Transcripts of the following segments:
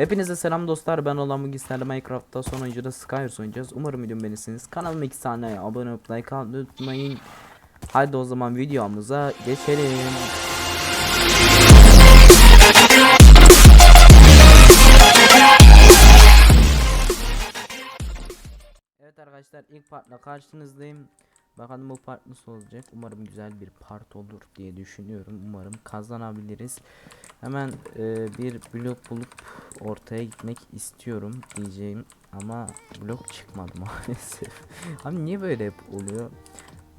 Hepinize selam dostlar ben olan bugün Minecraft'ta son oyuncuda Skywars oynayacağız. Umarım videomu beğenirsiniz. Kanalıma 2 saniye abone olup like atmayı unutmayın. Haydi o zaman videomuza geçelim. Evet arkadaşlar ilk partla karşınızdayım. Bakalım bu part nasıl olacak. Umarım güzel bir part olur diye düşünüyorum. Umarım kazanabiliriz. Hemen e, bir blok bulup ortaya gitmek istiyorum diyeceğim. Ama blok çıkmadı maalesef. Abi niye böyle hep oluyor?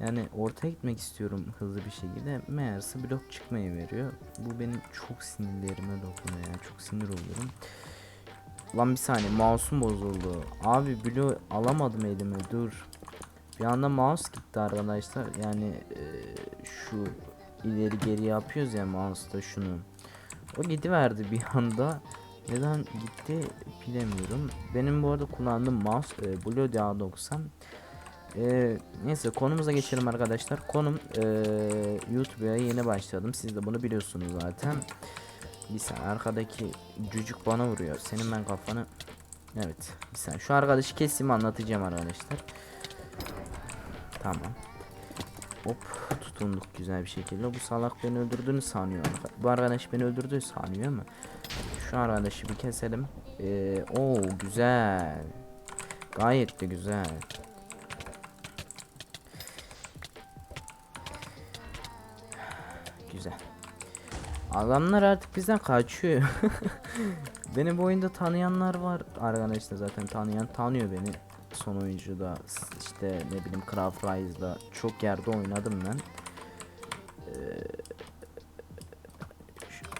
Yani ortaya gitmek istiyorum hızlı bir şekilde. Meğerse blok çıkmayı veriyor. Bu benim çok sinirlerime dokunuyor ya. Çok sinir oluyorum. Lan bir saniye mouse'um bozuldu. Abi bloğu alamadım elime dur. Bir anda mouse gitti arkadaşlar. Yani e, şu ileri geri yapıyoruz ya mouse'da şunu. O gidiverdi bir anda. Neden gitti bilemiyorum. Benim bu arada kullandığım mouse e, Blue A90. E, neyse konumuza geçelim arkadaşlar. Konum e, YouTube'a yeni başladım. Siz de bunu biliyorsunuz zaten. Bir saniye arkadaki cücük bana vuruyor. Senin ben kafanı. Evet. Bir saniye. Şu arkadaşı keseyim anlatacağım arkadaşlar. Tamam. Hop tutunduk güzel bir şekilde. Bu salak beni öldürdüğünü sanıyor. Bu arkadaş beni öldürdüğü sanıyor ama şu arkadaşı bir keselim. Ee, o güzel. Gayet de güzel. Güzel. Adamlar artık bizden kaçıyor. beni bu oyunda tanıyanlar var arkadaşlar zaten tanıyan tanıyor beni. Son oyuncuda işte ne bileyim Craft Rise'da çok yerde oynadım ben. Ee,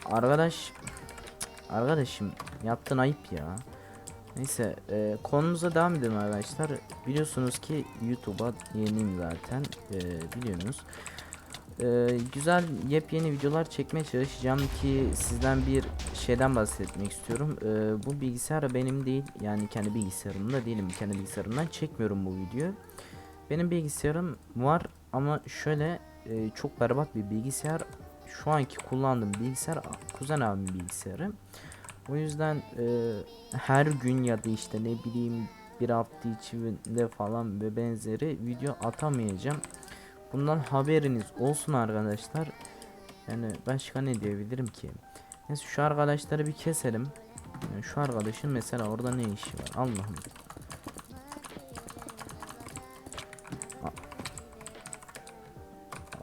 arkadaş arkadaşım yaptın ayıp ya. Neyse e, konumuza devam edelim arkadaşlar. Biliyorsunuz ki YouTube'a yeniyim zaten. E, biliyorsunuz. Ee, güzel yepyeni videolar çekmeye çalışacağım ki sizden bir şeyden bahsetmek istiyorum. Ee, bu bilgisayar benim değil yani kendi bilgisayarımda değilim. Kendi bilgisayarımdan çekmiyorum bu videoyu. Benim bilgisayarım var ama şöyle e, çok berbat bir bilgisayar. Şu anki kullandığım bilgisayar kuzen abimin bilgisayarı. O yüzden e, her gün ya da işte ne bileyim bir hafta içinde falan ve benzeri video atamayacağım. Bundan haberiniz olsun arkadaşlar. Yani başka ne diyebilirim ki? Neyse şu arkadaşları bir keselim. Yani şu arkadaşın mesela orada ne işi var? Allah'ım.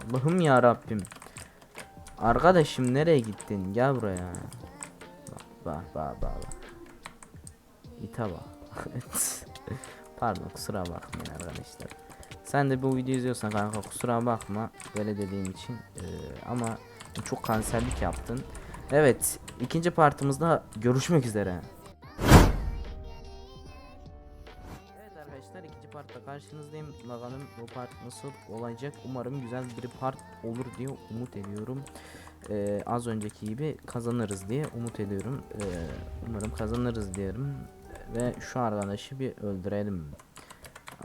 Allah'ım ya Rabbim. Arkadaşım nereye gittin? Gel buraya. Bak bak bak bak. bak. İte bak. Pardon kusura bakmayın arkadaşlar. Sen de bu videoyu izliyorsan kanka kusura bakma böyle dediğim için Ee, ama çok kanserlik yaptın. Evet ikinci partımızda görüşmek üzere. Karşınızdayım. Bakalım bu part nasıl olacak. Umarım güzel bir part olur diye umut ediyorum. Ee, az önceki gibi kazanırız diye umut ediyorum. Ee, umarım kazanırız diyelim. Ve şu arkadaşı bir öldürelim.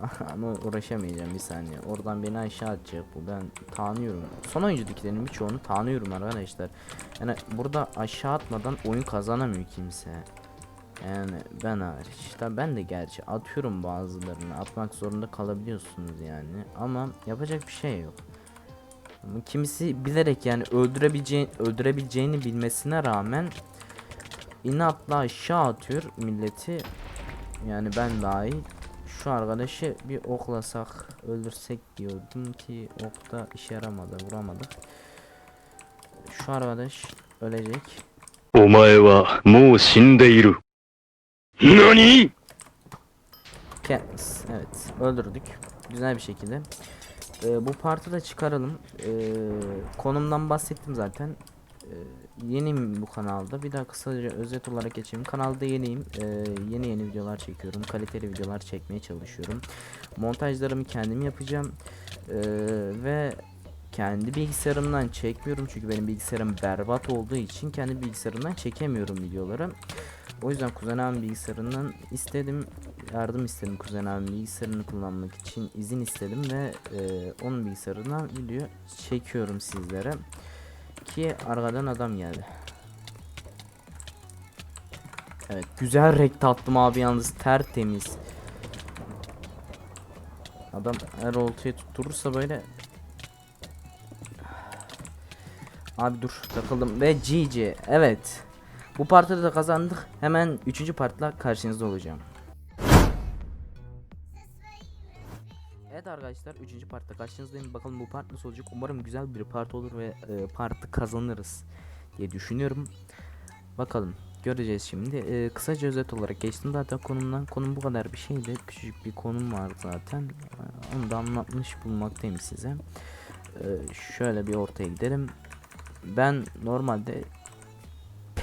Ama uğraşamayacağım bir saniye. Oradan beni aşağı atacak bu. Ben tanıyorum. Son oyuncudakilerin birçoğunu tanıyorum arkadaşlar. Yani burada aşağı atmadan oyun kazanamıyor kimse. Yani ben hariç. Tabi ben de gerçi atıyorum bazılarını. Atmak zorunda kalabiliyorsunuz yani. Ama yapacak bir şey yok. Kimisi bilerek yani öldürebileceğini, öldürebileceğini bilmesine rağmen inatla aşağı atıyor milleti. Yani ben dahi şu arkadaşı bir oklasak öldürsek diyordum ki okta işe yaramadı vuramadık. Şu arkadaş ölecek. Omae wa mou shindeiru. Nani? Katniss. Evet. Öldürdük. Güzel bir şekilde. Ee, bu partı da çıkaralım. Ee, konumdan bahsettim zaten. Ee, yeniyim bu kanalda. Bir daha kısaca özet olarak geçeyim. Kanalda yeniyim. Ee, yeni yeni videolar çekiyorum. Kaliteli videolar çekmeye çalışıyorum. Montajlarımı kendim yapacağım. Ee, ve kendi bilgisayarımdan çekmiyorum çünkü benim bilgisayarım berbat olduğu için kendi bilgisayarımdan çekemiyorum videoları. O yüzden kuzen abim bilgisayarından istedim. Yardım istedim kuzen abim bilgisayarını kullanmak için. İzin istedim ve e, onun bilgisayarından video çekiyorum sizlere. Ki arkadan adam geldi. Evet güzel renk attım abi yalnız. Tertemiz. Adam her oltayı tutturursa böyle. Abi dur takıldım. Ve GG evet Bu partide de kazandık. Hemen 3. partla karşınızda olacağım. Evet arkadaşlar 3. partta karşınızdayım. Bakalım bu part nasıl olacak? Umarım güzel bir part olur ve e, partı kazanırız diye düşünüyorum. Bakalım göreceğiz şimdi. E, kısaca özet olarak geçtim zaten konumdan. Konum bu kadar bir şeydi. Küçücük bir konum var zaten. E, onu da anlatmış bulmaktayım size. E, şöyle bir ortaya gidelim. Ben normalde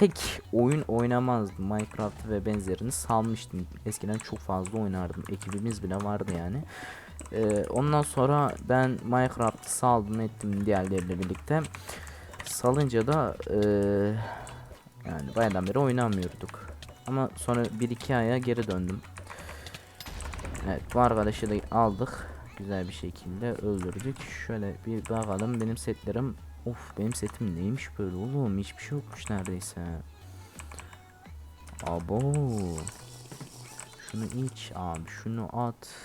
pek oyun oynamazdım. Minecraft ve benzerini salmıştım. Eskiden çok fazla oynardım. Ekibimiz bile vardı yani. Ee, ondan sonra ben Minecraft'ı saldım ettim diğerleriyle birlikte. Salınca da eee, yani bayağıdan beri oynamıyorduk. Ama sonra 1-2 aya geri döndüm. Evet bu arkadaşı da aldık. Güzel bir şekilde öldürdük. Şöyle bir bakalım benim setlerim Of benim setim neymiş böyle oğlum hiçbir şey yokmuş neredeyse. Abo. Şunu iç abi şunu at.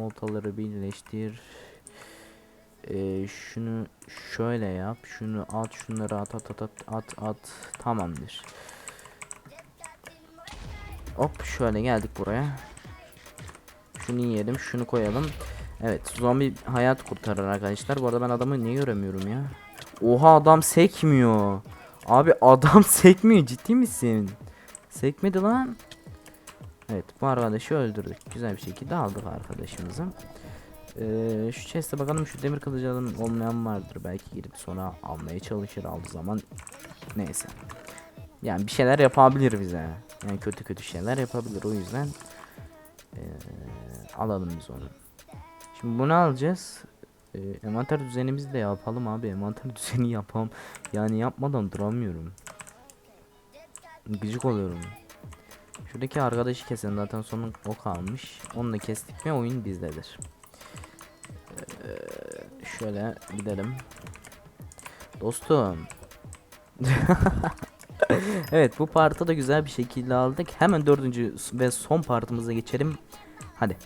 Oltaları birleştir. Ee, şunu şöyle yap. Şunu at şunları at at at at at at. Tamamdır. Hop şöyle geldik buraya. Şunu yiyelim şunu koyalım. Evet zombi hayat kurtarır arkadaşlar. Bu arada ben adamı niye göremiyorum ya? Oha adam sekmiyor. Abi adam sekmiyor ciddi misin? Sekmedi lan. Evet bu arkadaşı öldürdük. Güzel bir şekilde aldık arkadaşımızı. Ee, şu chest'e bakalım şu demir kılıcı olmayan vardır. Belki girip sonra almaya çalışır aldığı zaman. Neyse. Yani bir şeyler yapabilir bize. Yani kötü kötü şeyler yapabilir o yüzden. ee, alalım biz onu. Şimdi bunu alacağız. Ee, envanter düzenimizi de yapalım abi. Envanter düzeni yapalım. Yani yapmadan duramıyorum. Gıcık oluyorum. Şuradaki arkadaşı kesin zaten sonun o kalmış. Onu da kestik mi oyun bizdedir. Ee, şöyle gidelim. Dostum. evet bu partı da güzel bir şekilde aldık. Hemen dördüncü ve son partımıza geçelim. Hadi.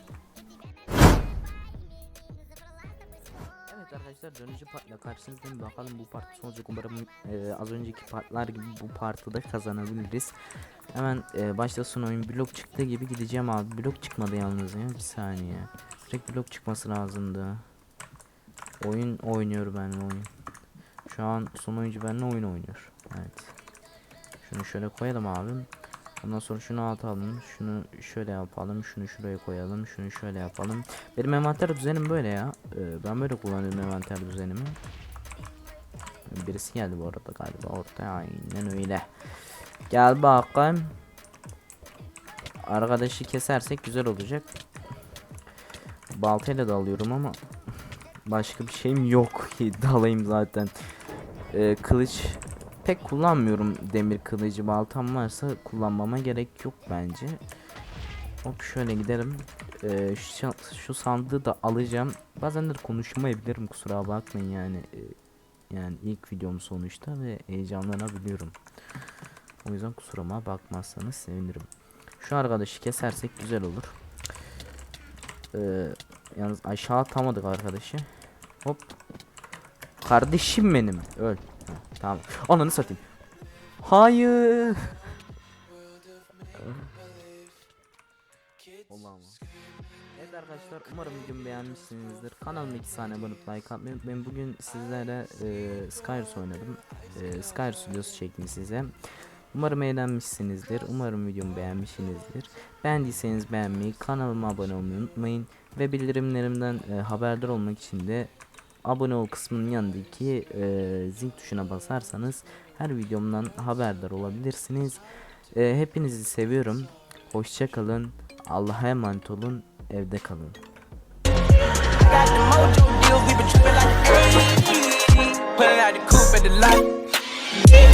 Arkadaşlar. Dönücü partla karşınızdayım. Bakalım bu part nasıl olacak umarım e, az önceki partlar gibi bu partı da kazanabiliriz. Hemen e, başlasın oyun blok çıktığı gibi gideceğim abi. Blok çıkmadı yalnız ya. Bir saniye. Direkt blok çıkması lazımdı. Oyun oynuyor benimle oyun. Şu an son oyuncu benimle oyun oynuyor. Evet. Şunu şöyle koyalım abim Ondan sonra şunu atalım. Şunu şöyle yapalım. Şunu şuraya koyalım. Şunu şöyle yapalım. Benim envanter düzenim böyle ya. Ee, ben böyle kullanıyorum envanter düzenimi. Birisi geldi bu arada galiba ortaya. Aynen öyle. Gel bakayım. Arkadaşı kesersek güzel olacak. Baltayla da alıyorum ama başka bir şeyim yok dalayım zaten. Ee, kılıç pek kullanmıyorum demir kılıcı baltam varsa kullanmama gerek yok bence. Hop şöyle gidelim. Ee, şu, şu sandığı da alacağım. Bazen de konuşmayabilirim kusura bakmayın yani. Ee, yani ilk videom sonuçta ve heyecanlanabiliyorum. O yüzden kusuruma bakmazsanız sevinirim. Şu arkadaşı kesersek güzel olur. Ee, yalnız aşağı atamadık arkadaşı. Hop. Kardeşim benim. Öl. Tamam. Ananı satayım. Hayır. Allah'ım. Evet arkadaşlar umarım videomu beğenmişsinizdir. Kanalıma 2 saniye abone like atmayı unutmayın. Bugün sizlere e, Skyros oynadım. E, Skyros videosu çektim size. Umarım eğlenmişsinizdir. Umarım videomu beğenmişsinizdir. Beğendiyseniz beğenmeyi, kanalıma abone olmayı unutmayın. Ve bildirimlerimden e, haberdar olmak için de abone ol kısmının yanındaki e, zil tuşuna basarsanız her videomdan haberdar olabilirsiniz. E, hepinizi seviyorum. Hoşça kalın. Allah'a emanet olun. Evde kalın. got the mojo deals, we been trippin' like 80s. Pulling out the coupe at the lot.